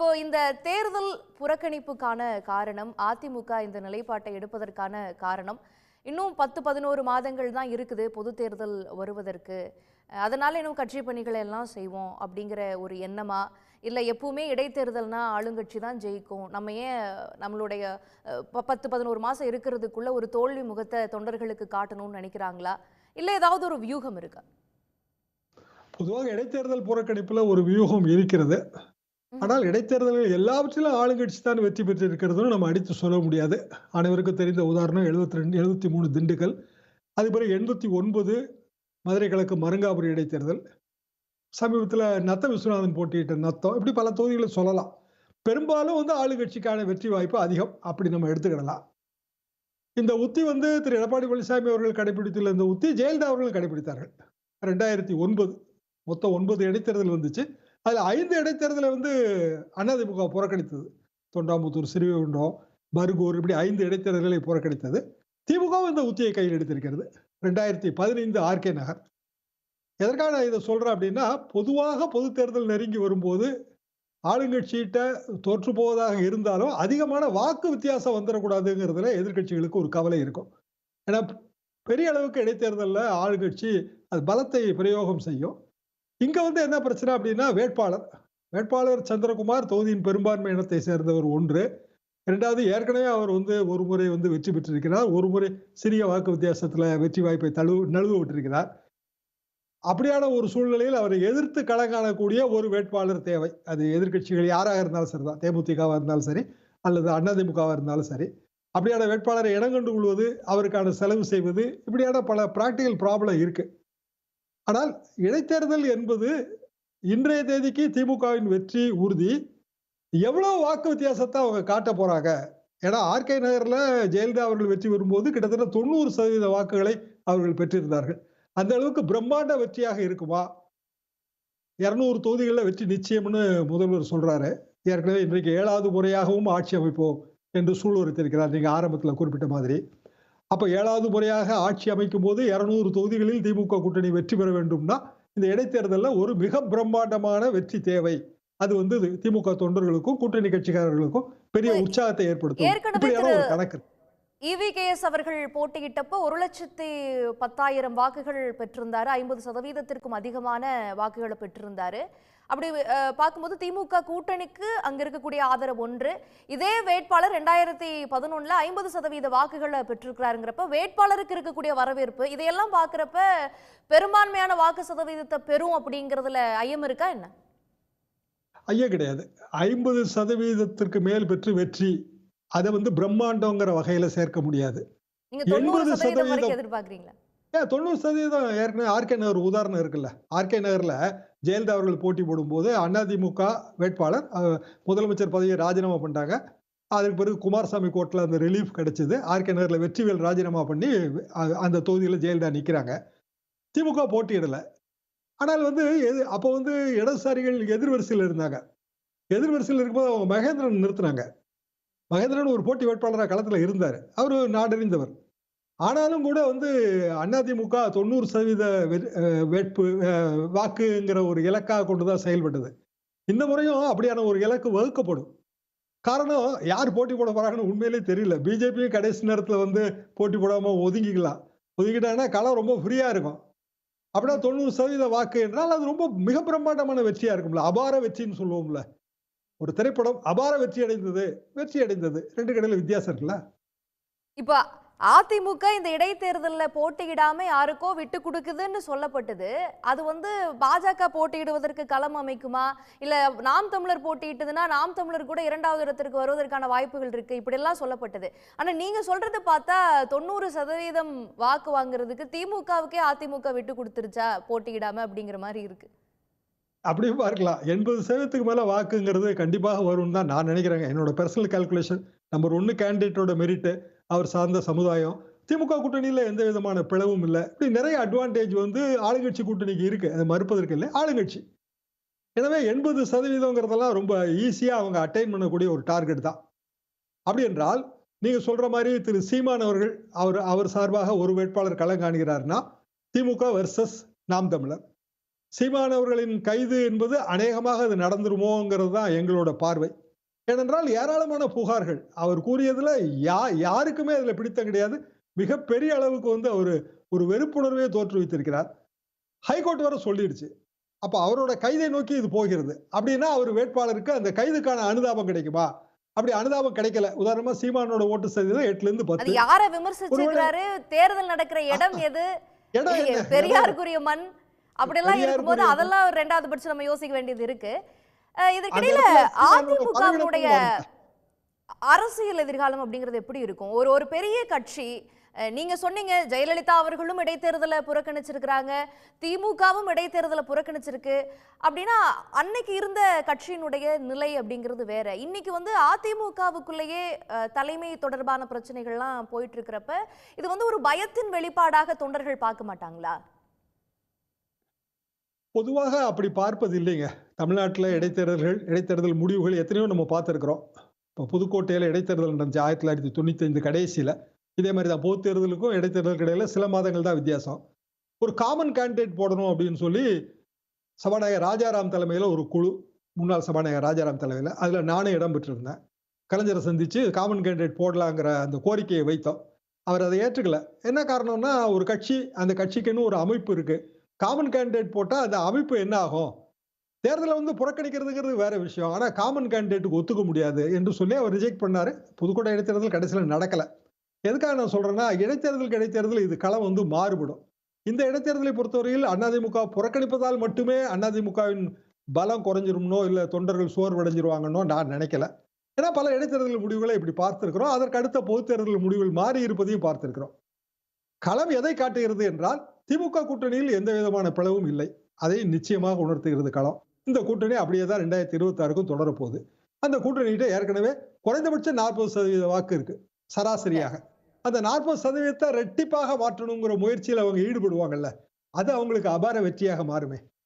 இப்போ இந்த தேர்தல் புறக்கணிப்புக்கான காரணம் அதிமுக இந்த நிலைப்பாட்டை எடுப்பதற்கான காரணம். இன்னும் பத்து பதினோரு மாதங்கள் தான் இருக்குது பொது தேர்தல் வருவதற்கு. அதனால் அதனால இன்னும் கட்சி பணிகளை எல்லாம் செய்வோம் அப்படிங்கிற ஒரு எண்ணமா? இல்லை எப்பவுமே இடைத்தேர்தல்னா ஆளுங்கட்சி தான் ஜெயிக்கும். நம்ம ஏன் நம்மளுடைய ப- பத்து பதினோரு மாதம் இருக்கிறதுக்குள்ள ஒரு தோல்வி முகத்தை தொண்டர்களுக்கு காட்டணும்னு நினைக்கிறாங்களா? இல்லை ஏதாவது ஒரு வியூகம் இருக்கா? பொதுவாக இடைத்தேர்தல் புறக்கணிப்பில் ஒரு வியூகம் இருக்கிறது. ஆனால் இடைத்தேர்தல்கள் எல்லாவற்றிலும் ஆளுங்கட்சி தான் வெற்றி பெற்றிருக்கிறதுன்னு நம்ம அடித்து சொல்ல முடியாது. அனைவருக்கும் தெரிந்த உதாரணம் எழுபத்தி ரெண்டு எழுபத்தி மூணு திண்டுக்கல் அது பிறகு எண்பத்தி ஒன்பது மதுரை கிழக்கு மருங்காபுரி இடைத்தேர்தல் சமீபத்தில் நத்த விஸ்வநாதன் போட்டியிட்ட நத்தம் இப்படி பல தொகுதிகளை சொல்லலாம். பெரும்பாலும் வந்து ஆளுங்கட்சிக்கான வெற்றி வாய்ப்பு அதிகம். அப்படி நம்ம எடுத்துக்கிடலாம். இந்த உத்தி வந்து திரு எடப்பாடி பழனிசாமி அவர்கள் கடைபிடித்துள்ள இந்த உத்தி ஜெயலலிதா அவர்கள் கடைபிடித்தார்கள். ரெண்டாயிரத்தி ஒன்பது மொத்தம் ஒன்பது இடைத்தேர்தல் வந்துச்சு. அதில் ஐந்து இடைத்தேர்தலை வந்து அதிமுக புறக்கணித்தது. தொண்டாமுத்தூர் சிறுவைகுண்டம் பர்கூர் இப்படி ஐந்து இடைத்தேர்தல்களை புறக்கணித்தது. திமுகவும் இந்த உத்தியை கையில் எடுத்திருக்கிறது. ரெண்டாயிரத்தி பதினைந்து ஆர்கே நகர். எதற்காக நான் இதை சொல்கிறேன் அப்படின்னா பொதுவாக பொது தேர்தல் நெருங்கி வரும்போது ஆளுங்கட்சியிட்ட தோற்று போவதாக இருந்தாலும் அதிகமான வாக்கு வித்தியாசம் வந்துடக்கூடாதுங்கிறதுல எதிர்க்கட்சிகளுக்கு ஒரு கவலை இருக்கும். ஏன்னா பெரிய அளவுக்கு இடைத்தேர்தலில் ஆளுங்கட்சி அது பலத்தை பிரயோகம் செய்யும். இங்க வந்து என்ன பிரச்சனை அப்படின்னா வேட்பாளர் வேட்பாளர் சந்திரகுமார் தொகுதியின் பெரும்பான்மை இனத்தை சேர்ந்தவர் ஒன்று. இரண்டாவது ஏற்கனவே அவர் வந்து ஒரு முறை வந்து வெற்றி பெற்றிருக்கிறார். ஒரு முறை சிறிய வாக்கு வித்தியாசத்துல வெற்றி வாய்ப்பை தழுவு நழுவு விட்டிருக்கிறார் அப்படியான ஒரு சூழ்நிலையில் அவரை எதிர்த்து களங்காணக்கூடிய ஒரு வேட்பாளர் தேவை. அது எதிர்க்கட்சிகள் யாராக இருந்தாலும் சரிதான். தேமுதிகவாக இருந்தாலும் சரி அல்லது அதிமுகவாக இருந்தாலும் சரி. அப்படியான வேட்பாளரை இனங்கண்டு கொள்வது அவருக்கான செலவு செய்வது இப்படியான பல பிராக்டிக்கல் ப்ராப்ளம் இருக்குது ஆனால் இடைத்தேர்தல் என்பது இன்றைய தேதிக்கு திமுகவின் வெற்றி உறுதி. எவ்வளவு வாக்கு வித்தியாசத்தை அவங்க காட்ட போறாங்க? ஏன்னா ஆர்கே நகர்ல ஜெயலலிதா அவர்கள் வெற்றி வரும்போது கிட்டத்தட்ட தொண்ணூறு சதவீத வாக்குகளை அவர்கள் பெற்றிருந்தார்கள். அந்த அளவுக்கு பிரம்மாண்ட வெற்றியாக இருக்குமா? இருநூறு தொகுதிகளில் வெற்றி நிச்சயம்னு முதல்வர் சொல்றாரு. ஏற்கனவே இன்றைக்கு ஏழாவது முறையாகவும் ஆட்சி அமைப்போம் என்று சூழ்வரித்திருக்கிறார் நீங்க ஆரம்பத்தில் குறிப்பிட்ட மாதிரி. அப்ப ஏழாவது முறையாக ஆட்சி அமைக்கும் போது இருநூறு தொகுதிகளில் திமுக கூட்டணி வெற்றி பெற வேண்டும்னா இந்த இடைத்தேர்தலில் ஒரு மிக பிரம்மாண்டமான வெற்றி தேவை. அது வந்து திமுக தொண்டர்களுக்கும் கூட்டணி கட்சிக்காரர்களுக்கும் பெரிய உற்சாகத்தை ஏற்படுத்தும். கணக்கு. இவிகேஎஸ் அவர்கள் போட்டியிட்டப்போ ஒரு லட்சத்தி பத்தாயிரம் வாக்குகள் பெற்றிருந்தாரு. ஐம்பது சதவீதத்திற்கும் அதிகமான வாக்குகளை பெற்றிருந்தாரு. அப்படி பார்க்கும்போது திமுக கூட்டணிக்கு அங்க இருக்கக்கூடிய ஆதரவு ஒன்று. இதே வேட்பாளர் ரெண்டாயிரத்தி பதினொன்னுல ஐம்பது சதவீத வாக்குகளை பெற்றிருக்கிறாருங்கிறப்ப வேட்பாளருக்கு இருக்கக்கூடிய வரவேற்பு இதையெல்லாம் பார்க்குறப்ப பெரும்பான்மையான வாக்கு சதவீதத்தை பெறும் அப்படிங்கறதுல ஐயம் இருக்கா என்ன? ஐயம் கிடையாது. ஐம்பது சதவீதத்திற்கு மேல் பெற்று வெற்றி அதை வந்து பிரம்மாண்டங்கிற வகையில சேர்க்க முடியாது. 80 சதவீதம் ஏன் தொண்ணூறு சதவீதம் ஏற்கனவே ஆர்கே நகர் உதாரணம் இருக்குல்ல. ஆர்கே நகர்ல ஜெயலலிதா அவர்கள் போட்டி போடும்போது அதிமுக வேட்பாளர் முதலமைச்சர் பதவியை ராஜினாமா பண்ணிட்டாங்க. அதுக்கு பிறகு குமாரசாமி கோர்ட்ல அந்த ரிலீஃப் கிடைச்சது. ஆர்கே நகர்ல வெற்றிவேல் ராஜினாமா பண்ணி அந்த தொகுதியில ஜெயலலிதா நிக்கிறாங்க. திமுக போட்டியிடல. ஆனால் வந்து எது அப்போ வந்து இடதுசாரிகள் எதிர்வரிசையில் இருந்தாங்க. எதிர்வரிசையில் இருக்கும்போது அவங்க மகேந்திரன் நிறுத்தினாங்க. மகேந்திரன் ஒரு போட்டி வேட்பாளராக களத்தில் இருந்தார். அவர் நாடறிந்தவர். ஆனாலும் கூட வந்து அதிமுக தொண்ணூறு சதவீத வெ- வேட்பு வாக்குங்கிற ஒரு இலக்காக கொண்டு தான் செயல்பட்டது. இந்த முறையும் அப்படியான ஒரு இலக்கு வகுக்கப்படும். காரணம் யார் போட்டி போட போறாங்கன்னு உண்மையிலே தெரியல. பிஜேபியும் கடைசி நேரத்தில் வந்து போட்டி போடாம ஒதுங்கிக்கலாம். ஒதுக்கிட்டாங்கன்னா களம் ரொம்ப ஃப்ரீயா இருக்கும். அப்படின்னா தொண்ணூறு சதவீத வாக்கு என்றால் அது ரொம்ப மிக பிரம்மாண்டமான வெற்றியாக இருக்கும்ல. அபார வெற்றின்னு சொல்லுவோம்ல. ஒரு திரைப்படம் அபார வெற்றி அடைந்தது வெற்றி அடைந்தது. ரெண்டு கடையில வித்தியாசம் இருக்குல்ல? இப்ப அதிமுக இந்த இடைத்தேர்தல்ல போட்டியிடாம யாருக்கோ விட்டு கொடுக்குதுன்னு சொல்லப்பட்டது. அது வந்து பாஜக போட்டியிடுவதற்கு களம் அமைக்குமா? இல்ல நாம் தமிழர் போட்டியிட்டதுன்னா நாம் தமிழர் கூட இரண்டாவது இடத்திற்கு வருவதற்கான வாய்ப்புகள் இருக்கு? இப்படியெல்லாம் சொல்லப்பட்டது. ஆனா நீங்க சொல்றது பார்த்தா தொண்ணூறு சதவீதம் வாக்கு வாங்குறதுக்கு திமுகவுக்கே அதிமுக விட்டு கொடுத்துருச்சா போட்டியிடாம அப்படிங்கிற மாதிரி இருக்கு. அப்படியும் பார்க்கலாம். எண்பது சதவீதத்துக்கு மேல வாக்குங்கிறது கண்டிப்பாக வரும்னு தான் நான் நினைக்கிறேங்க. என்னோட பர்சனல் கால்குலேஷன் நம்பர் ஒன்னு கேண்டிடேட்டோட மெரிட்டு அவர் சார்ந்த சமுதாயம். திமுக கூட்டணியில எந்த விதமான பிளவும் இல்லை. இப்படி நிறைய அட்வான்டேஜ் வந்து ஆளுங்கட்சி கூட்டணிக்கு இருக்கு. அதை மறுப்பதற்கு இல்லை ஆளுங்கட்சி. எனவே எண்பது சதவீதங்கிறதெல்லாம் ரொம்ப ஈஸியா அவங்க அட்டைன் பண்ணக்கூடிய ஒரு டார்கெட் தான். அப்படி என்றால் நீங்க சொல்ற மாதிரி திரு சீமான் அவர்கள் அவர் அவர் சார்பாக ஒரு வேட்பாளர் களம் காண்கிறார்னா திமுக வெர்சஸ் நாம் தமிழர். சீமான் அவர்களின் கைது என்பது அநேகமாக அது நடந்துருமோங்கிறது தான் எங்களோட பார்வை. ஏனென்றால் ஏராளமான புகார்கள். அவர் கூறியதுல யா யாருக்குமே அதுல பிடித்தம் கிடையாது. மிகப்பெரிய அளவுக்கு வந்து அவர் ஒரு வெறுப்புணர்வே தோற்றுவித்திருக்கிறார். ஹைகோர்ட் வரை சொல்லிடுச்சு. அப்ப அவரோட கைதை நோக்கி இது போகிறது. அப்படின்னா அவர் வேட்பாளருக்கு அந்த கைதுக்கான அனுதாபம் கிடைக்குமா? அப்படி அனுதாபம் கிடைக்கல. உதாரணமா சீமானோட ஓட்டு சதவீதம் எட்டுல இருந்து பத்து யார விமர்சிச்சிருக்கிறாரு? தேர்தல் நடக்கிற இடம் எது? பெரியாருக்குரிய மண். அப்படியெல்லாம் இருக்கும்போது. அதெல்லாம் ரெண்டாவது பட்சம் நம்ம யோசிக்க வேண்டியது இருக்கு. சீமானோட அதிமுகவினுடைய அரசியல் எதிர்காலம் அப்படிங்கிறது எப்படி இருக்கும்? ஒரு ஒரு பெரிய கட்சி நீங்க சொன்னீங்க ஜெயலலிதா அவர்களும் இடைத்தேர்தலை புறக்கணிச்சிருக்கிறாங்க திமுகவும் இடைத்தேர்தலை புறக்கணிச்சிருக்கு. அப்படின்னா அன்னைக்கு இருந்த கட்சியினுடைய நிலை அப்படிங்கிறது வேற. இன்னைக்கு வந்து அதிமுகவுக்குள்ளேயே தலைமை தொடர்பான பிரச்சனைகள்லாம் போயிட்டு இருக்கிறப்ப இது வந்து ஒரு பயத்தின் வெளிப்பாடாக தொண்டர்கள் பார்க்க மாட்டாங்களா? பொதுவாக அப்படி பார்ப்பது இல்லைங்க. தமிழ்நாட்டில் இடைத்தேர்தல்கள் இடைத்தேர்தல் முடிவுகள் எத்தனையோ நம்ம பார்த்துருக்குறோம். இப்போ புதுக்கோட்டையில் இடைத்தேர்தல் நடந்துச்சு ஆயிரத்தி தொள்ளாயிரத்தி தொண்ணூத்தி ஐந்து கடைசியில் இதே மாதிரி தான் பொது தேர்தலுக்கும் இடைத்தேர்தலுக்கு இடையில சில மாதங்கள் தான் வித்தியாசம். ஒரு காமன் கேண்டிடேட் போடணும் அப்படின்னு சொல்லி சபாநாயகர் ராஜாராம் தலைமையில் ஒரு குழு முன்னாள் சபாநாயகர் ராஜாராம் தலைமையில் அதில் நானே இடம் பெற்றிருந்தேன். கலைஞரை சந்திச்சு காமன் கேண்டிடேட் போடலாங்கிற அந்த கோரிக்கையை வைத்தோம். அவர் அதை ஏற்றுக்கல. என்ன காரணம்னா ஒரு கட்சி அந்த கட்சிக்குன்னு ஒரு அமைப்பு இருக்கு. காமன் கேண்டிடேட் போட்டால் அந்த அமைப்பு என்ன ஆகும் தேர்தலை வந்து புறக்கணிக்கிறதுங்கிறது வேற விஷயம். ஆனால் காமன் கேண்டிடேட்டுக்கு ஒத்துக்க முடியாது என்று சொல்லி அவர் ரிஜெக்ட் பண்ணார். புதுக்கோட்டை இடைத்தேர்தல் கடைசியில் நடக்கல. எதுக்காக நான் சொல்கிறேன்னா இடைத்தேர்தலுக்கு இடைத்தேர்தல் இது களம் வந்து மாறுபடும். இந்த இடைத்தேர்தலை பொறுத்தவரையில் அதிமுக புறக்கணிப்பதால் மட்டுமே அதிமுகவின் பலம் குறைஞ்சிரும்னோ இல்லை தொண்டர்கள் சோர்வடைஞ்சிருவாங்கன்னோ நான் நினைக்கல. ஏன்னா பல இடைத்தேர்தல் முடிவுகளை இப்படி பார்த்துருக்கிறோம். அதற்கு அடுத்த தேர்தல் முடிவுகள் மாறி இருப்பதையும் பார்த்துருக்கிறோம். களம் எதை காட்டுகிறது என்றால் திமுக கூட்டணியில் எந்த விதமான பிளவும் இல்லை. அதை நிச்சயமாக உணர்த்துகிறது களம். இந்த கூட்டணி அப்படியே தான் ரெண்டாயிரத்தி இருபத்தி ஆறுக்கும் தொடரப்போகுது. அந்த கூட்டணிகிட்ட ஏற்கனவே குறைந்தபட்சம் நாற்பது சதவீத வாக்கு இருக்கு சராசரியாக. அந்த நாற்பது சதவீதத்தை ரெட்டிப்பாக மாற்றணுங்கிற முயற்சியில் அவங்க ஈடுபடுவாங்கல்ல அது அவங்களுக்கு அபார வெற்றியாக மாறுமே.